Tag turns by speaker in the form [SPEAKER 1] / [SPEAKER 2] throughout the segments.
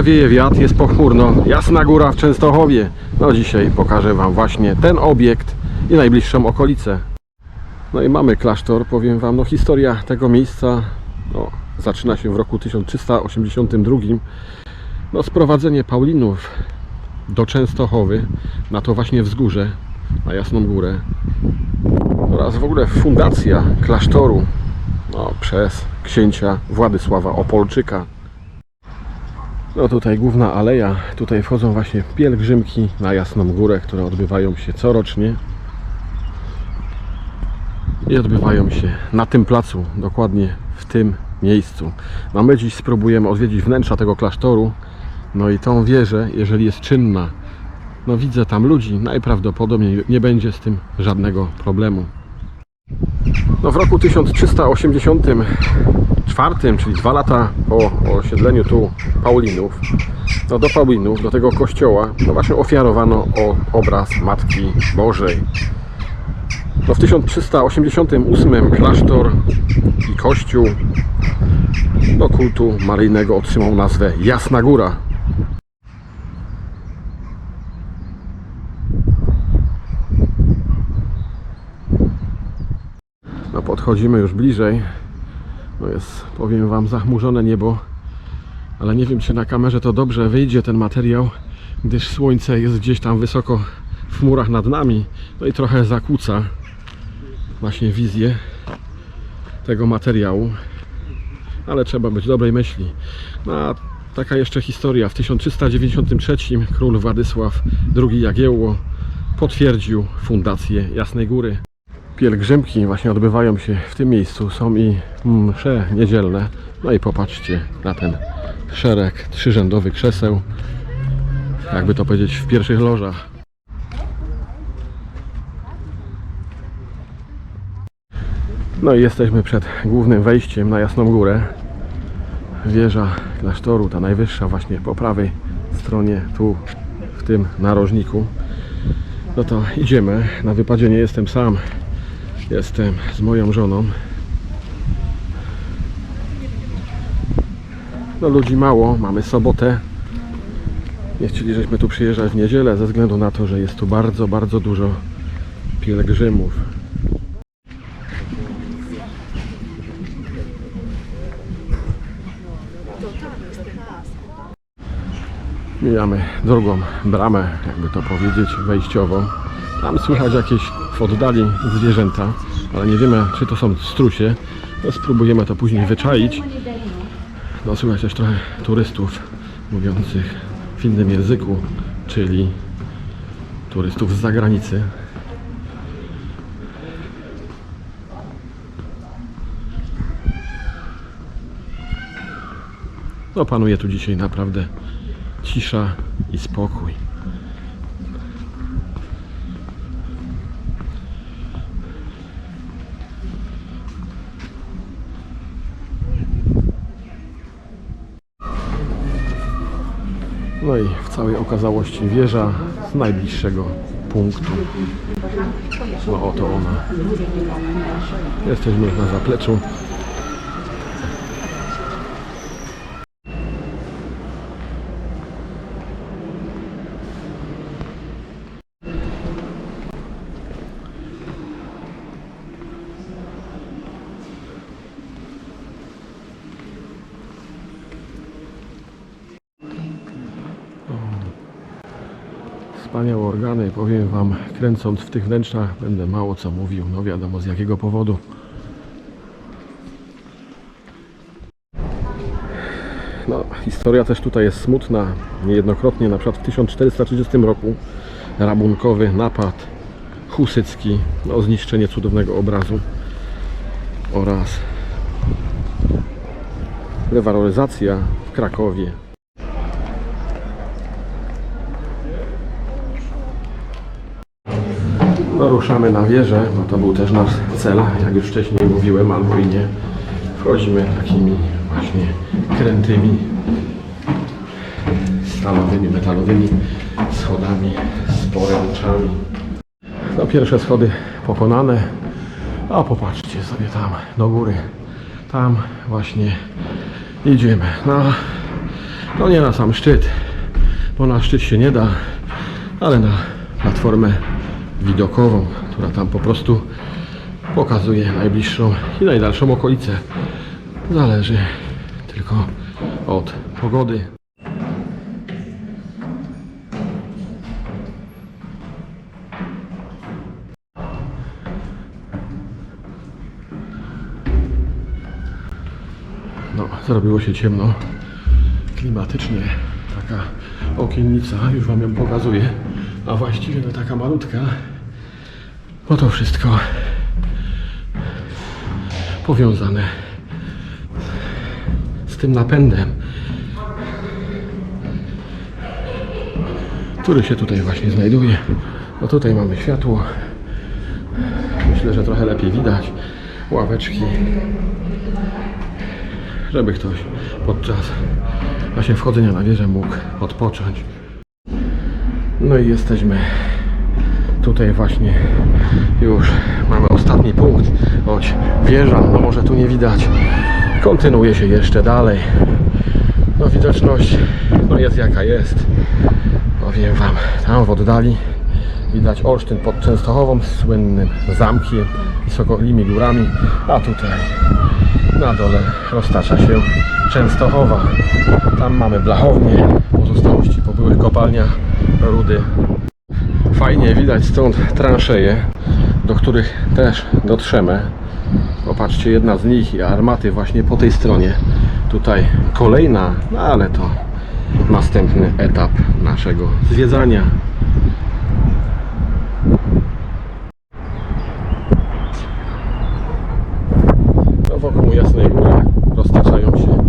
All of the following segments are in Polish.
[SPEAKER 1] trochę wieje wiatr, jest pochmurno. Jasna góra w Częstochowie. No dzisiaj pokażę Wam właśnie ten obiekt i najbliższą okolicę. No i mamy klasztor, powiem Wam, no historia tego miejsca no, zaczyna się w roku 1382. No sprowadzenie Paulinów do Częstochowy na to właśnie wzgórze, na Jasną Górę oraz w ogóle fundacja klasztoru no, przez księcia Władysława Opolczyka. No tutaj główna aleja, tutaj wchodzą właśnie pielgrzymki na Jasną Górę, które odbywają się corocznie. I odbywają się na tym placu, dokładnie w tym miejscu. No my dziś spróbujemy odwiedzić wnętrza tego klasztoru, no i tą wieżę, jeżeli jest czynna, no widzę tam ludzi, najprawdopodobniej nie będzie z tym żadnego problemu. No w roku 1384, czyli dwa lata po osiedleniu tu Paulinów, no do Paulinów, do tego kościoła, no właśnie ofiarowano o obraz Matki Bożej. No w 1388 klasztor i kościół do kultu maryjnego otrzymał nazwę Jasna Góra. No podchodzimy już bliżej. No jest, powiem Wam, zachmurzone niebo. Ale nie wiem, czy na kamerze to dobrze wyjdzie ten materiał, gdyż słońce jest gdzieś tam wysoko w chmurach nad nami. No i trochę zakłóca właśnie wizję tego materiału. Ale trzeba być dobrej myśli. No a taka jeszcze historia. W 1393 król Władysław II Jagiełło potwierdził fundację Jasnej Góry. Pielgrzymki właśnie odbywają się w tym miejscu. Są i msze niedzielne. No i popatrzcie na ten szereg trzyrzędowy krzeseł. Jakby to powiedzieć w pierwszych lożach. No i jesteśmy przed głównym wejściem na Jasną Górę. Wieża klasztoru, ta najwyższa właśnie po prawej stronie, tu w tym narożniku. No to idziemy. Na wypadzie nie jestem sam. Jestem z moją żoną. No ludzi mało, mamy sobotę. Nie chcieli, żeśmy tu przyjeżdżać w niedzielę ze względu na to, że jest tu bardzo, bardzo dużo pielgrzymów. Mijamy drugą bramę, jakby to powiedzieć, wejściową. Tam słychać jakieś w oddali zwierzęta, ale nie wiemy, czy to są strusie. No, spróbujemy to później wyczaić. No, słychać też trochę turystów mówiących w innym języku, czyli turystów z zagranicy. No, panuje tu dzisiaj naprawdę cisza i spokój. No i całej okazałości wieża z najbliższego punktu. No oto ona. Jesteśmy na zapleczu. Wspaniałe organy, powiem Wam, kręcąc w tych wnętrzach będę mało co mówił, no wiadomo z jakiego powodu. No, historia też tutaj jest smutna, niejednokrotnie, na przykład w 1430 roku rabunkowy napad husycki, no, zniszczenie cudownego obrazu oraz rewaloryzacja w Krakowie No, ruszamy na wieżę, bo to był też nasz cel, jak już wcześniej mówiłem, albo i nie. Wchodzimy takimi właśnie krętymi, stalowymi, metalowymi schodami z poręczami. No, pierwsze schody pokonane, a popatrzcie sobie tam do góry. Tam właśnie Idziemy. No, no nie na sam szczyt, bo na szczyt się nie da, ale na platformę widokową, która tam po prostu pokazuje najbliższą i najdalszą okolicę. Zależy tylko od pogody. No, zrobiło się ciemno. Klimatycznie taka okiennica, już Wam ją pokazuję. A właściwie to taka malutka. Bo to wszystko powiązane z tym napędem, który się tutaj właśnie znajduje. No tutaj mamy światło. Myślę, że trochę lepiej widać. Ławeczki żeby ktoś podczas właśnie wchodzenia na wieżę mógł odpocząć. No i jesteśmy tutaj właśnie już mamy ostatni punkt, choć wieża, no może tu nie widać, kontynuuje się jeszcze dalej. No widoczność no jest jaka jest. Powiem Wam, tam w oddali widać Olsztyn pod Częstochową, słynnym zamkiem i sokolimi górami, a tutaj na dole roztacza się Częstochowa. Tam mamy blachownię, pozostałości po byłych kopalniach rudy. Fajnie widać stąd transzeje, do których też dotrzemy. Popatrzcie, jedna z nich i armaty właśnie po tej stronie. Tutaj kolejna, no ale to następny etap naszego zwiedzania. No wokół Jasnej Góry roztaczają się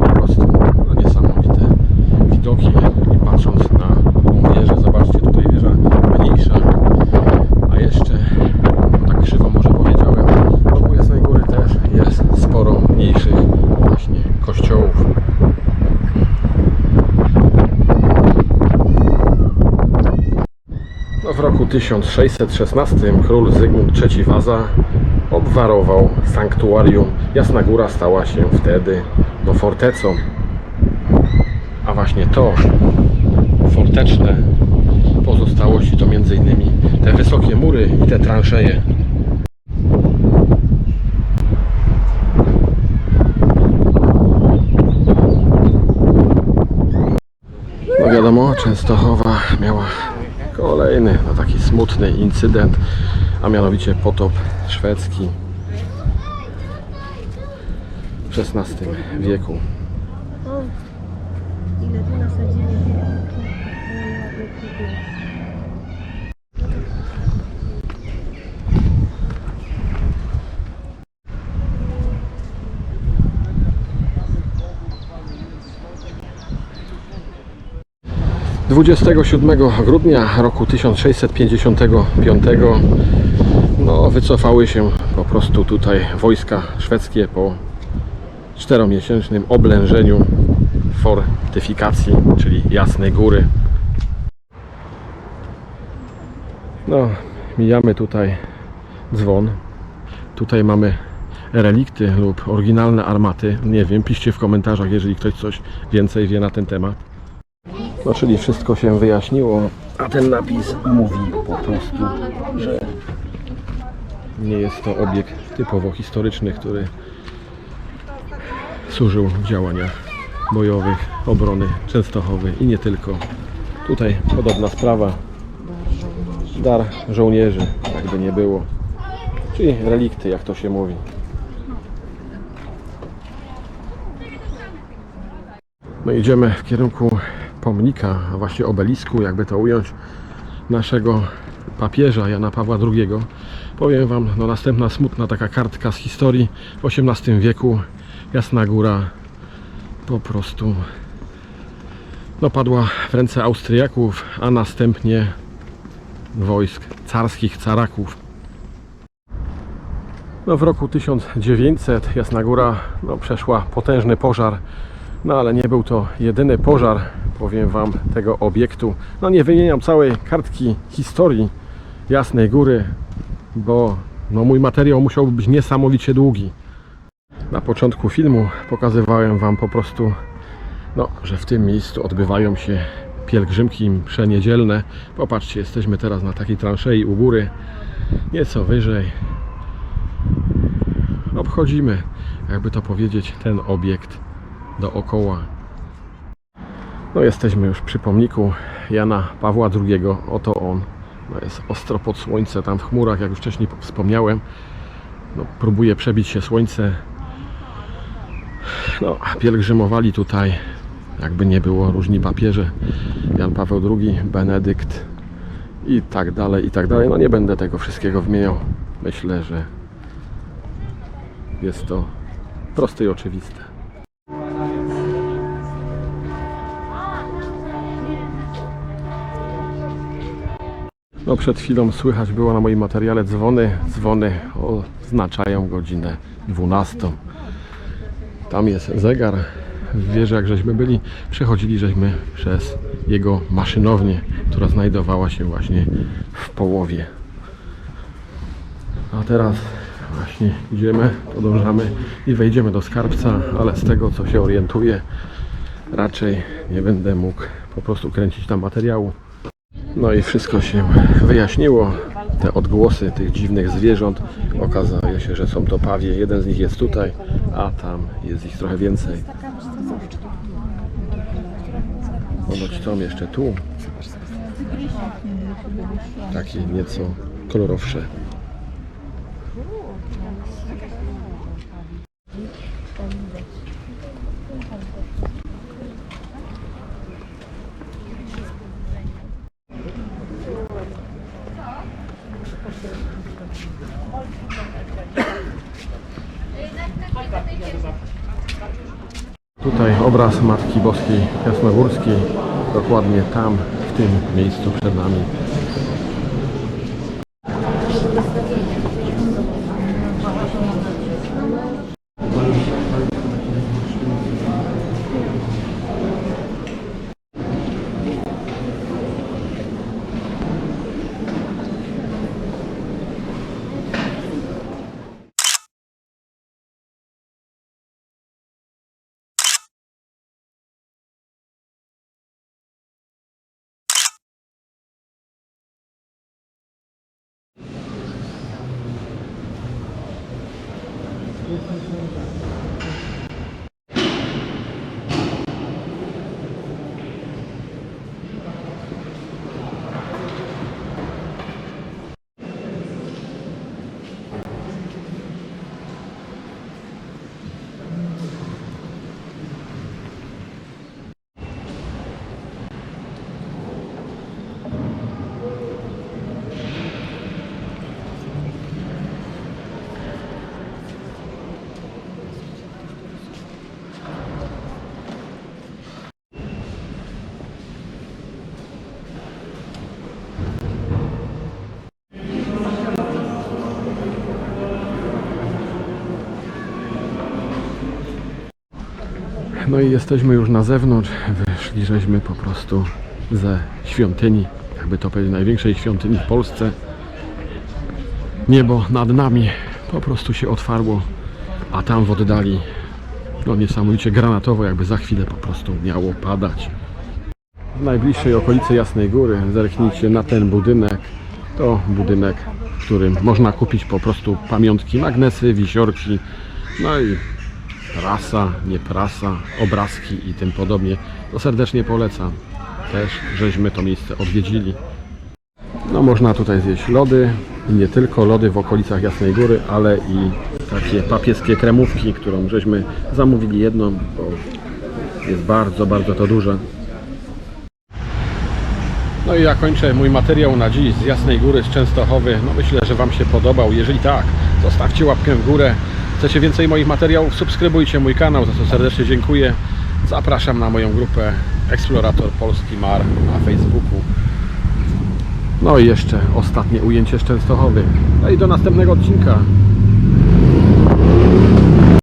[SPEAKER 1] po prostu no, niesamowite widoki i patrząc na tą wieżę, zobaczcie tutaj wieża mniejsza, a jeszcze, no tak krzywo może powiedziałem, wokół Jasnej Góry też jest sporo mniejszych właśnie kościołów. No, w roku 1616 król Zygmunt III Waza obwarował sanktuarium. Jasna Góra stała się wtedy no, fortecą. A właśnie to forteczne pozostałości to między innymi te wysokie mury i te transzeje. No wiadomo, Częstochowa miała kolejny no taki smutny incydent, a mianowicie potop szwedzki w XVI wieku.
[SPEAKER 2] Ile tu nasadzili.
[SPEAKER 1] 27 grudnia roku 1655 no, wycofały się po prostu tutaj wojska szwedzkie po czteromiesięcznym oblężeniu fortyfikacji, czyli Jasnej Góry. No, mijamy tutaj dzwon. Tutaj mamy relikty lub oryginalne armaty. Nie wiem, piszcie w komentarzach, jeżeli ktoś coś więcej wie na ten temat. No czyli wszystko się wyjaśniło, a ten napis mówi po prostu, że nie jest to obiekt typowo historyczny, który służył w działaniach bojowych, obrony Częstochowy i nie tylko. Tutaj podobna sprawa. Dar żołnierzy, jakby nie było. Czyli relikty, jak to się mówi. No idziemy w kierunku pomnika, a właściwie obelisku, jakby to ująć, naszego papieża Jana Pawła II. Powiem Wam, no następna smutna taka kartka z historii w XVIII wieku. Jasna Góra po prostu no, padła w ręce Austriaków, a następnie wojsk carskich, caraków. No, w roku 1900 Jasna Góra no, przeszła potężny pożar, no ale nie był to jedyny pożar, powiem Wam, tego obiektu. No nie wymieniam całej kartki historii Jasnej Góry, bo no, mój materiał musiałby być niesamowicie długi. Na początku filmu pokazywałem Wam po prostu, no, że w tym miejscu odbywają się pielgrzymki przeniedzielne. Popatrzcie, jesteśmy teraz na takiej transzei u góry, nieco wyżej. Obchodzimy, jakby to powiedzieć, ten obiekt dookoła. No jesteśmy już przy pomniku Jana Pawła II. Oto on. No jest ostro pod słońce, tam w chmurach, jak już wcześniej wspomniałem. No, próbuje przebić się słońce. No, pielgrzymowali tutaj, jakby nie było, różni papieże. Jan Paweł II, Benedykt i tak dalej, i tak dalej. No nie będę tego wszystkiego wymieniał. Myślę, że jest to proste i oczywiste. No przed chwilą słychać było na moim materiale dzwony. Dzwony oznaczają godzinę 12. Tam jest zegar. W wieży jak żeśmy byli, przechodzili żeśmy przez jego maszynownię, która znajdowała się właśnie w połowie. A teraz właśnie idziemy, podążamy i wejdziemy do skarbca, ale z tego co się orientuję, raczej nie będę mógł po prostu kręcić tam materiału. No i wszystko się wyjaśniło. Te odgłosy tych dziwnych zwierząt okazało się, że są to pawie. Jeden z nich jest tutaj, a tam jest ich trochę więcej. Ponoć są jeszcze tu. Takie nieco kolorowsze. Tutaj obraz Matki Boskiej Jasnogórskiej, dokładnie tam, w tym miejscu przed nami. Thank you. No i jesteśmy już na zewnątrz. Wyszli żeśmy po prostu ze świątyni, jakby to powiedzieć, największej świątyni w Polsce. Niebo nad nami po prostu się otwarło, a tam w oddali no niesamowicie granatowo, jakby za chwilę po prostu miało padać. W najbliższej okolicy Jasnej Góry zerknijcie na ten budynek. To budynek, w którym można kupić po prostu pamiątki, magnesy, wisiorki, no i prasa, nie prasa, obrazki i tym podobnie. To serdecznie polecam. Też żeśmy to miejsce odwiedzili. No można tutaj zjeść lody i nie tylko lody w okolicach Jasnej Góry, ale i takie papieskie kremówki, którą żeśmy zamówili jedną, bo jest bardzo, bardzo to duże. No i ja kończę mój materiał na dziś z Jasnej Góry, z Częstochowy. No myślę, że Wam się podobał. Jeżeli tak, zostawcie łapkę w górę. Chcecie więcej moich materiałów? Subskrybujcie mój kanał, za co serdecznie dziękuję. Zapraszam na moją grupę Eksplorator Polski Mar na Facebooku. No i jeszcze ostatnie ujęcie z Częstochowy. No i do następnego odcinka.